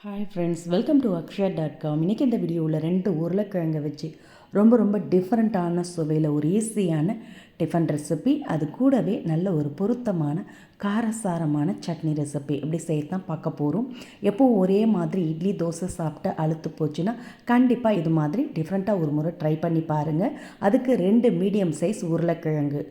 Hi friends welcome to Akshaya dot com இன்றைக்கி இந்த வீடியோவில் ரெண்டு உருளைக்கிழங்கை வச்சு ரொம்ப ரொம்ப டிஃப்ரெண்ட்டான சுவையில் ஒரு ஈஸியான டிஃபன் ரெசிபி அது கூடவே நல்ல ஒரு பொருத்தமான காரசாரமான சட்னி ரெசிபி எப்படி செய்யத்தான் பார்க்க போகிறோம் எப்போவும் ஒரே மாதிரி இட்லி தோசை சாப்பிட்டு அழுத்து போச்சுன்னா கண்டிப்பாக இது மாதிரி டிஃப்ரெண்ட்டாக ஒரு முறை ட்ரை பண்ணி பாருங்கள் அதுக்கு ரெண்டு மீடியம் சைஸ் உருளைக்கிழங்கு.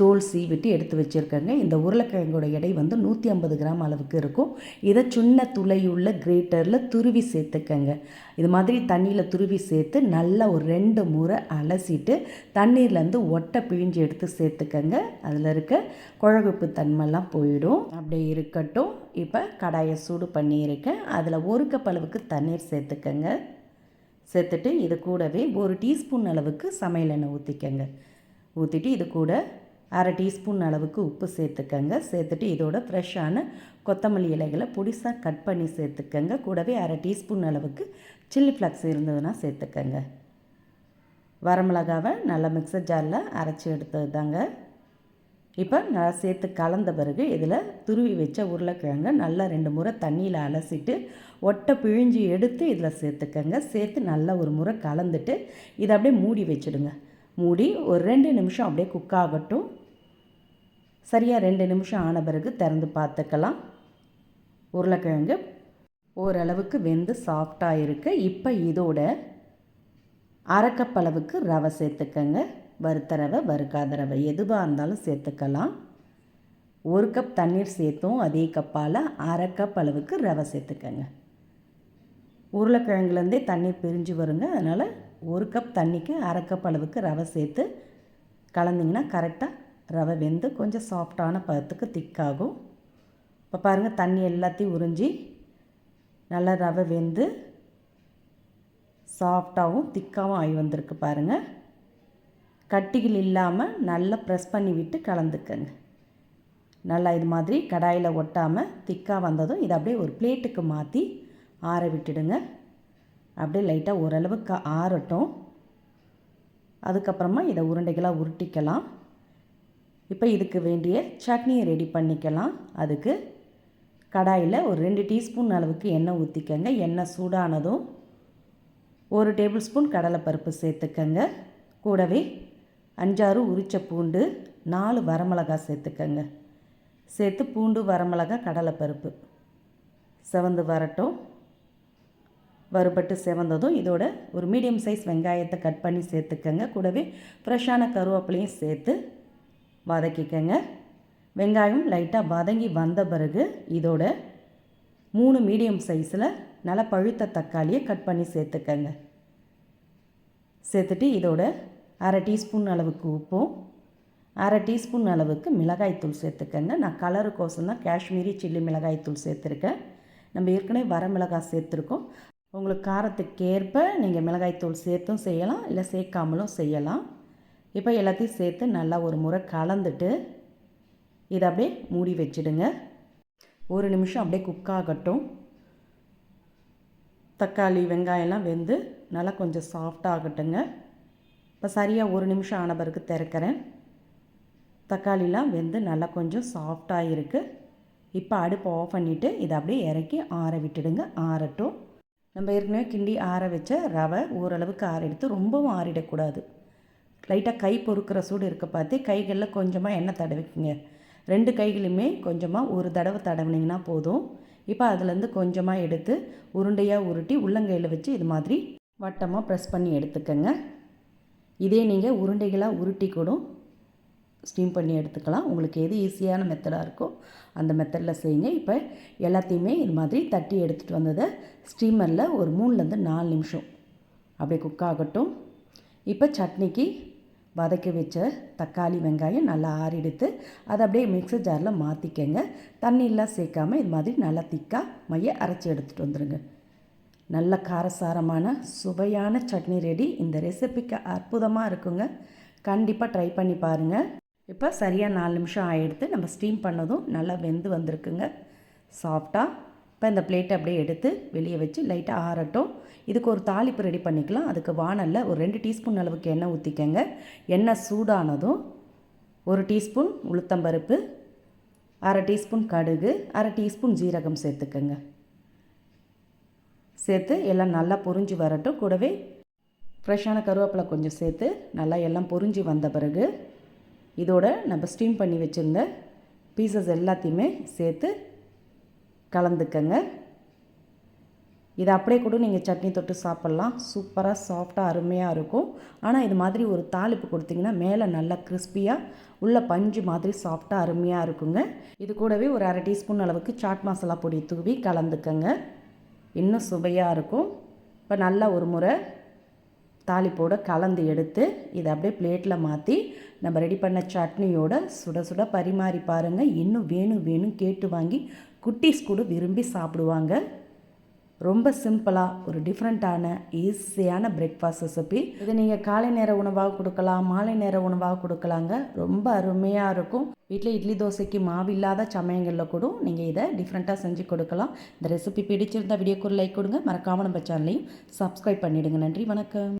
தோல் சீவிட்டு எடுத்து வச்சுருக்கேங்க. இந்த உருளைக்கிழங்கோட எடை வந்து நூற்றி ஐம்பது கிராம் அளவுக்கு இருக்கும். இதை சின்ன துளையுள்ள கிரேட்டரில் துருவி சேர்த்துக்கங்க. இது மாதிரி தண்ணியில் துருவி சேர்த்து நல்லா ஒரு ரெண்டு முறை அலசிட்டு தண்ணீர்லேருந்து ஒட்டை பிழிஞ்சு எடுத்து சேர்த்துக்கங்க. அதில் இருக்க குழகுப்பு தன்மைலாம் போயிடும். அப்படியே இருக்கட்டும். இப்போ கடாயை சூடு பண்ணியிருக்கேன். அதில் ஒரு கப் அளவுக்கு தண்ணீர் சேர்த்துக்கங்க. சேர்த்துட்டு இது கூடவே ஒரு டீஸ்பூன் அளவுக்கு சமையல் எண்ணெய் ஊற்றிக்கங்க ஊற்றிட்டு இது கூட அரை டீஸ்பூன் அளவுக்கு உப்பு சேர்த்துக்கங்க. சேர்த்துட்டு இதோட ஃப்ரெஷ்ஷான கொத்தமல்லி இலைகளை பொடிசாக கட் பண்ணி சேர்த்துக்கங்க. கூடவே அரை டீஸ்பூன் அளவுக்கு சில்லி ஃப்ளக்ஸ் இருந்ததுன்னா சேர்த்துக்கங்க. வரமிளகாவை நல்லா மிக்சர் ஜாரில் அரைச்சி எடுத்தது தாங்க இப்போ நல்லா சேர்த்து கலந்த பிறகு இதில் துருவி வச்ச உருளைக்கிழங்க நல்லா ரெண்டு முறை தண்ணியில் அலசிட்டு ஒட்டை பிழிஞ்சு எடுத்து இதில் சேர்த்துக்கங்க. சேர்த்து நல்லா ஒரு முறை கலந்துட்டு இதை அப்படியே மூடி வச்சுடுங்க. மூடி ஒரு ரெண்டு நிமிஷம் அப்படியே குக் ஆகட்டும். சரியாக ரெண்டு நிமிஷம் ஆன பிறகு திறந்து பார்த்துக்கலாம். உருளைக்கிழங்கு ஓரளவுக்கு வெந்து சாஃப்டாக இருக்குது இப்போ இதோட அரைக்கப்பளவுக்கு ரவை சேர்த்துக்கங்க. வறுத்த ரவை வறுக்காத ரவை எதுவாக இருந்தாலும் சேர்த்துக்கலாம். ஒரு கப் தண்ணீர் சேர்த்தும் அதே கப்பால் அரை கப் அளவுக்கு ரவை சேர்த்துக்கங்க. உருளைக்கிழங்குலேருந்தே தண்ணி பிரிஞ்சு வருங்க. அதனால் ஒரு கப் தண்ணிக்கு அரை கப் அளவுக்கு ரவை சேர்த்து கலந்திங்கன்னா கரெக்டாக ரவை வெந்து கொஞ்சம் சாஃப்டான பதத்துக்கு திக்காகும் இப்போ பாருங்கள் தண்ணி எல்லாத்தையும் உறிஞ்சி நல்லா ரவை வெந்து சாஃப்டாகவும் திக்காகவும் ஆகி வந்திருக்கு பாருங்கள் கட்டிகள் இல்லாமல் நல்லா ப்ரெஸ் பண்ணி விட்டு கலந்துக்கங்க. நல்லா இது மாதிரி கடாயில் ஒட்டாமல் திக்காக வந்ததும் இதை அப்படியே ஒரு பிளேட்டுக்கு மாற்றி ஆற விட்டுடுங்க. அப்படியே லைட்டாக ஓரளவுக்கு ஆறட்டும். அதுக்கப்புறமா இதை உருண்டைகளாக உருட்டிக்கலாம். இப்போ இதுக்கு வேண்டிய சட்னியை ரெடி பண்ணிக்கலாம். அதுக்கு கடாயில் ஒரு ரெண்டு டீஸ்பூன் அளவுக்கு எண்ணெய் ஊற்றிக்கங்க. எண்ணெய் சூடானதும் ஒரு டேபிள் ஸ்பூன் கடலைப்பருப்பு சேர்த்துக்கங்க. கூடவே அஞ்சாறு உரிச்ச பூண்டு நாலு வரமிளகா சேர்த்துக்கங்க. சேர்த்து பூண்டு வரமிளகா கடலைப்பருப்பு செவந்து வரட்டும். வறுபட்டு செவந்ததும் இதோட ஒரு மீடியம் சைஸ் வெங்காயத்தை கட் பண்ணி சேர்த்துக்கங்க. கூடவே ஃப்ரெஷ்ஷான கருவேப்பிலையும் சேர்த்து வதக்கிக்கங்க. வெங்காயம் லைட்டாக வதங்கி வந்த பிறகு இதோட மூணு மீடியம் சைஸில் நல்லா பழுத்த தக்காளியை கட் பண்ணி சேர்த்துக்கங்க. சேர்த்துட்டு இதோட அரை டீஸ்பூன் அளவுக்கு உப்பும் அரை டீஸ்பூன் அளவுக்கு மிளகாய்த்தூள் சேர்த்துக்கங்க. நான் கலருக்கோசம் தான் காஷ்மீரி சில்லி மிளகாய்த்தூள் சேர்த்துருக்கேன். நம்ம ஏற்கனவே வர மிளகாய் சேர்த்துருக்கோம். உங்களுக்கு காரத்துக்கேற்ப நீங்கள் மிளகாய்த்தூள் சேர்த்தும் செய்யலாம் இல்லை சேர்க்காமலும் செய்யலாம். இப்போ எல்லாத்தையும் சேர்த்து நல்லா ஒரு முறை கலந்துட்டு இதை அப்படியே மூடி வச்சுடுங்க. ஒரு நிமிஷம் அப்படியே குக் ஆகட்டும். தக்காளி வெங்காயம்லாம் வெந்து நல்லா கொஞ்சம் சாஃப்டாகட்டுங்க இப்போ சரியாக ஒரு நிமிஷம் ஆன பிறகு திறக்கிறேன். தக்காளிலாம் வெந்து நல்லா கொஞ்சம் சாஃப்டாக இருக்குது இப்போ அடுப்பு ஆஃப் பண்ணிவிட்டு இதை அப்படியே இறக்கி ஆற விட்டுடுங்க. ஆறட்டும். நம்ம ஏற்கனவே கிண்டி ஆற வச்ச ரவை ஓரளவுக்கு ஆற எடுத்து ரொம்பவும் ஆறிடக்கூடாது. லைட்டாக கை பொறுக்கிற சூடு இருக்க பார்த்து கைகளில் கொஞ்சமாக எண்ணெய் தடவிக்குங்க. ரெண்டு கைகளுமே கொஞ்சமாக ஒரு தடவை தடவினீங்கன்னா போதும். இப்போ அதுலேருந்து கொஞ்சமாக எடுத்து உருண்டையாக உருட்டி உள்ளங்கையில் வச்சு இது மாதிரி வட்டமாக ப்ரெஸ் பண்ணி எடுத்துக்கோங்க. இதே நீங்கள் உருண்டைகளாக உருட்டி கூட ஸ்டீம் பண்ணி எடுத்துக்கலாம். உங்களுக்கு எது ஈஸியான மெத்தடாக இருக்கோ அந்த மெத்தடில் செய்யுங்க. இப்போ எல்லாத்தையுமே இது மாதிரி தட்டி எடுத்துகிட்டு வந்ததை ஸ்டீமரில் ஒரு மூணுலேருந்து நாலு நிமிஷம். அப்படியே குக் ஆகட்டும். இப்போ சட்னிக்கு வதக்கி வச்ச தக்காளி வெங்காயம் நல்லா ஆறிடுத்து அதை அப்படியே மிக்சர் ஜாரில் மாற்றிக்கங்க தண்ணியெலாம் சேர்க்காமல் இது மாதிரி நல்லா திக்காக மைய அரைச்சி எடுத்துகிட்டு வந்துடுங்க நல்ல காரசாரமான சுவையான சட்னி ரெடி. இந்த ரெசிபிக்கு அற்புதமாக இருக்குங்க. கண்டிப்பாக ட்ரை பண்ணி பாருங்கள் இப்போ சரியாக நாலு நிமிஷம் ஆகிடுத்து நம்ம ஸ்டீம் பண்ணதும் நல்லா வெந்து வந்திருக்குங்க. சாஃப்டாக இப்போ இந்த பிளேட்டை அப்படியே எடுத்து வெளியே வச்சு லைட்டாக ஆறட்டும். இதுக்கு ஒரு தாளிப்பு ரெடி பண்ணிக்கலாம். அதுக்கு வானலில் ஒரு ரெண்டு டீஸ்பூன் அளவுக்கு எண்ணெய் ஊற்றிக்கங்க எண்ணெய் சூடானதும் ஒரு டீஸ்பூன் உளுத்தம்பருப்பு அரை டீஸ்பூன் கடுகு அரை டீஸ்பூன் ஜீரகம் சேர்த்துக்கங்க. சேர்த்து எல்லாம் நல்லா பொறிஞ்சு வரட்டும். கூடவே ஃப்ரெஷ்ஷான கருவேப்பிலை கொஞ்சம் சேர்த்து நல்லா எல்லாம் பொறிஞ்சு வந்த பிறகு இதோட நம்ம ஸ்டீம் பண்ணி வச்சுருந்த பீசஸ் எல்லாத்தையுமே சேர்த்து கலந்துக்கங்க. இதை அப்படியே கூட நீங்கள் சட்னி தொட்டு சாப்பிட்லாம். சூப்பராக சாஃப்டாக அருமையாக இருக்கும். ஆனால் இது மாதிரி ஒரு தாளிப்பு கொடுத்தீங்கன்னா மேலே நல்லா கிறிஸ்பியாக உள்ள பஞ்சு மாதிரி சாஃப்டாக அருமையாக இருக்குங்க. இது கூடவே ஒரு அரை டீஸ்பூன் அளவுக்கு சாட் மசாலா பொடி தூவி கலந்துக்கங்க. இன்னும் சுவையாக இருக்கும். இப்போ நல்லா ஒரு முறை தாளிப்போடு கலந்து எடுத்து இதை அப்படியே பிளேட்டில் மாற்றி நம்ம ரெடி பண்ண சட்னியோட சுட சுட பரிமாறி பாருங்கள் இன்னும் வேணும் வேணும் கேட்டு வாங்கி குட்டீஸ் கூட விரும்பி சாப்பிடுவாங்க. ரொம்ப சிம்பிளாக ஒரு டிஃப்ரெண்ட்டான ஈஸியான பிரேக்ஃபாஸ்ட் ரெசிபி இதை நீங்கள் காலை நேர உணவாக கொடுக்கலாம் மாலை நேர உணவாக கொடுக்கலாங்க. ரொம்ப அருமையாக இருக்கும். வீட்டில் இட்லி தோசைக்கு மாவு இல்லாத சமயங்களில் கூட நீங்கள் இதை டிஃப்ரெண்ட்டாக செஞ்சு கொடுக்கலாம். இந்த ரெசிபி பிடிச்சிருந்தா வீடியோக்கு ஒரு லைக் கொடுங்க. மறக்காமல் நம்ம சேனலையும் சப்ஸ்கிரைப் பண்ணிவிடுங்க நன்றி வணக்கம்.